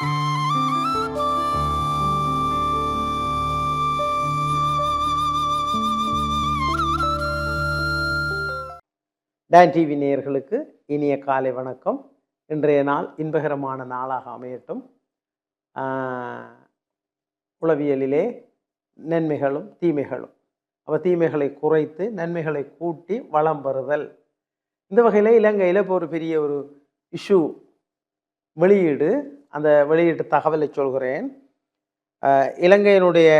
Don TV நேயர்களுக்கு இனிய காலை வணக்கம். இன்றைய நாள் இன்பகரமான நாளாக அமையட்டும். உளவியலிலே நன்மைகளும் தீமைகளும். அப்போ தீமைகளை குறைத்து நன்மைகளை கூட்டி வளம் பெறுதல். இந்த வகையில் இலங்கையில் இப்போ ஒரு பெரிய ஒரு இஷ்யூ வெளியீடு. அந்த வெளியீட்டு தகவலை சொல்கிறேன். இலங்கையினுடைய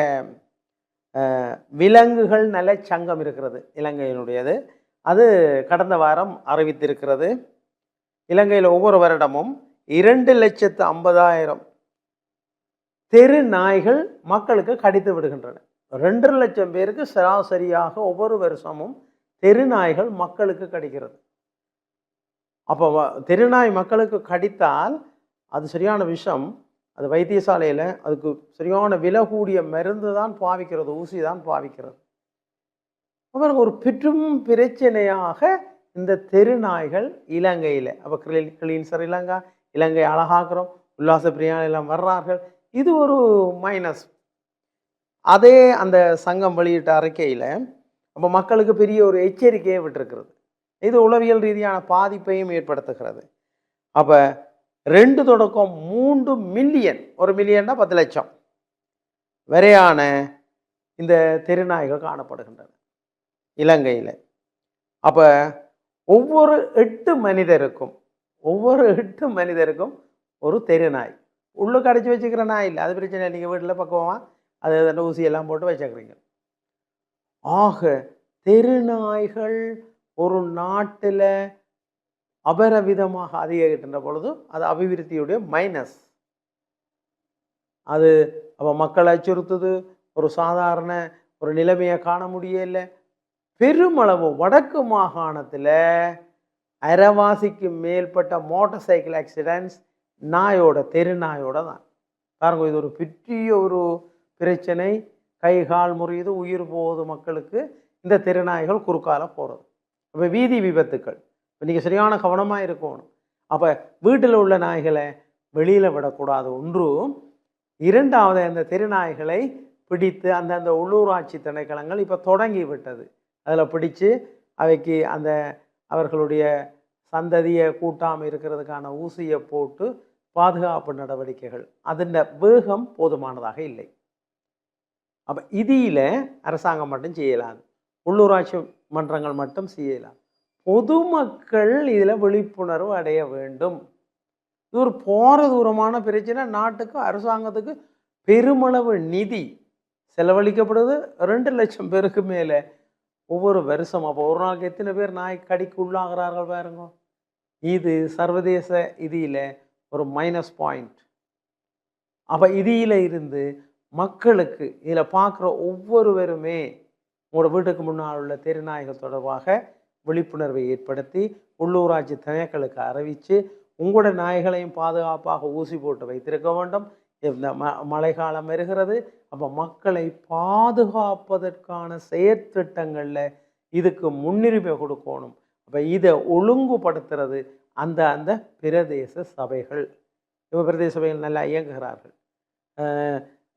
விலங்குகள் நல சங்கம் இருக்கிறது. இலங்கையினுடையது. அது கடந்த வாரம் அறிவித்திருக்கிறது. இலங்கையில் ஒவ்வொரு வருடமும் இரண்டு லட்சத்து ஐம்பதாயிரம் தெரு நாய்கள் மக்களுக்கு கடித்து விடுகின்றன. ரெண்டு லட்சம் பேருக்கு சராசரியாக ஒவ்வொரு வருஷமும் தெரு நாய்கள் மக்களுக்கு கடிக்கிறது. அப்போ தெருநாய் மக்களுக்கு கடித்தால் அது சரியான விஷம் அது வைத்தியசாலையில் அதுக்கு சரியான விலை கூடிய மருந்து தான் பாவிக்கிறது ஊசி தான் பாவிக்கிறது. அப்புறம் ஒரு பெற்றும் பிரச்சனையாக இந்த தெரு நாய்கள் இலங்கையில் அப்போ கிளீன் கிளீன்சர் இலங்கா இலங்கை அழகாக்குறோம் உல்லாச பிரியாணிலாம் வர்றார்கள். இது ஒரு மைனஸ் அதே அந்த சங்கம் வெளியிட்ட அறிக்கையில் அப்போ மக்களுக்கு பெரிய ஒரு எச்சரிக்கையை விட்டுருக்கிறது. இது உளவியல் ரீதியான பாதிப்பையும் ஏற்படுத்துகிறது. அப்போ ரெண்டு தொடக்கம் மூன்று மில்லியன் ஒரு மில்லியன்னா பத்து லட்சம். வரையான இந்த தெருநாய்கள் காணப்படுகின்றன. இலங்கையில். அப்போ ஒவ்வொரு எட்டு மனிதருக்கும் ஒவ்வொரு எட்டு மனிதருக்கும் ஒரு தெருநாய். உள்ளுக்கு அடைச்சி வச்சுக்கிற நாய் இல்லை. அது பிரச்சனை இல்லை. நீங்கள் வீட்டில் பக்குவமாக அது அந்த ஊசியெல்லாம் போட்டு வச்சுக்கிறீங்க. ஆக தெருநாய்கள் ஒரு நாட்டில் அபரவிதமாக அதிகரிக்கின்ற பொழுது அது அபிவிருத்தியுடைய மைனஸ் அது அப்போ மக்களை அச்சுறுத்துது. ஒரு சாதாரண ஒரு நிலைமையை காண முடியல. பெருமளவு வடக்கு மாகாணத்தில் அரைவாசிக்கு மேற்பட்ட மோட்டார் சைக்கிள் ஆக்சிடென்ட்ஸ் நாயோட தெரு நாயோட தான். பாருங்க இது ஒரு பெரிய ஒரு பிரச்சனை. கை கால் முறியுது உயிர் போகுது மக்களுக்கு. இந்த தெருநாய்கள் குறுக்கால போகிறது அப்போ வீதி விபத்துக்கள். இப்போ நீங்கள் சரியான கவனமாக இருக்கணும். அப்போ வீட்டில் உள்ள நாய்களை வெளியில் விடக்கூடாது. ஒன்றும் இரண்டாவது அந்த திருநாய்களை பிடித்து அந்தந்த உள்ளூராட்சி திணைக்களங்கள் இப்போ தொடங்கி விட்டது. அதில் பிடிச்சு அவைக்கு அந்த அவர்களுடைய சந்ததியை கூட்டாமல் இருக்கிறதுக்கான ஊசியை போட்டு பாதுகாப்பு நடவடிக்கைகள். அதன் வேகம் போதுமானதாக இல்லை. அப்போ இதில் அரசாங்கம் மட்டும் செய்யலாம். உள்ளூராட்சி மன்றங்கள் மட்டும் செய்யலாம். பொதுமக்கள் இதில் விழிப்புணர்வு அடைய வேண்டும். இது ஒரு போகிற தூரமான பிரச்சனை. நாட்டுக்கு அரசாங்கத்துக்கு பெருமளவு நிதி செலவழிக்கப்படுது. ரெண்டு லட்சம் பேருக்கு மேலே ஒவ்வொரு வருஷம். அப்போ ஒரு நாளைக்கு எத்தனை பேர் நாய் கடிக்கு உள்ளாகிறார்கள் பாருங்க. இது சர்வதேச இதில் ஒரு மைனஸ் பாயிண்ட் அப்போ இதில் இருந்து மக்களுக்கு இதில் பார்க்குற ஒவ்வொருவருமே உங்களோட வீட்டுக்கு முன்னால் உள்ள தெருநாய்கள் தொடர்பாக விழிப்புணர்வை ஏற்படுத்தி உள்ளூராட்சி திணைக்களுக்கு அறிவித்து உங்களோட நாய்களையும் பாதுகாப்பாக ஊசி போட்டு வைத்திருக்க வேண்டும். இந்த ம மழைக்காலம் வருகிறது. அப்போ மக்களை பாதுகாப்பதற்கான செயற்திட்டங்களில் இதுக்கு முன்னுரிமை கொடுக்கணும். அப்போ இதை ஒழுங்குபடுத்துறது அந்த அந்த பிரதேச சபைகள். இப்போ பிரதேச சபைகள் நல்லா இயங்குகிறார்கள்.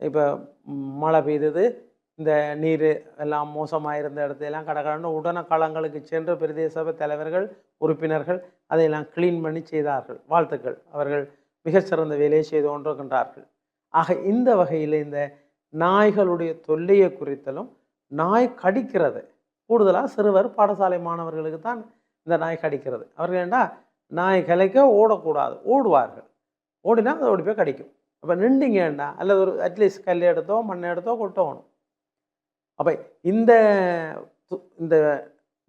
இப்போ மழை பெய்தது. இந்த நீர் எல்லாம் மோசமாக இருந்த இடத்தையெல்லாம் கடற்கடன்னு உடன காலங்களுக்கு சென்ற பிரதேச சபை தலைவர்கள் உறுப்பினர்கள் அதையெல்லாம் க்ளீன் பண்ணி செய்தார்கள். வாழ்த்துக்கள். அவர்கள் மிகச்சிறந்த வேலையை செய்து கொண்டிருக்கின்றார்கள். ஆக இந்த வகையில் இந்த நாய்களுடைய தொல்லையை குறித்தலும் நாய் கடிக்கிறது. கூடுதலாக சிறுவர் பாடசாலை மாணவர்களுக்கு தான் இந்த நாய் கடிக்கிறது. அவர்கள் ஏண்டா நாய் கலைக்க ஓடக்கூடாது. ஓடுவார்கள். ஓடினா அது ஓடி போய் கடிக்கும். அப்போ நின்றீங்கன்னா அல்லது ஒரு அட்லீஸ்ட் கல் எடுத்தோ மண்ணை எடுத்தோ கொட்டோணும். அப்போ இந்த து- இந்த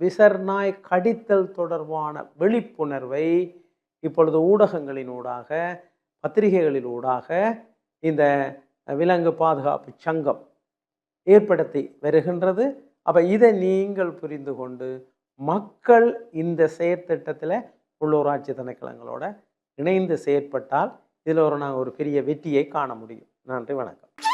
விசர்நாய் கடித்தல் தொடர்பான விழிப்புணர்வை இப்பொழுது ஊடகங்களினூடாக பத்திரிகைகளினூடாக இந்த விலங்கு பாதுகாப்பு சங்கம் ஏற்படுத்தி வருகின்றது. அப்போ இதை நீங்கள் புரிந்து கொண்டு மக்கள் இந்த செயற்திட்டத்தில் உள்ளூராட்சி திணைக்களங்களோட இணைந்து செயற்பட்டால் இதில் ஒரு நாங்கள் ஒரு பெரிய வெற்றியை காண முடியும். நன்றி வணக்கம்.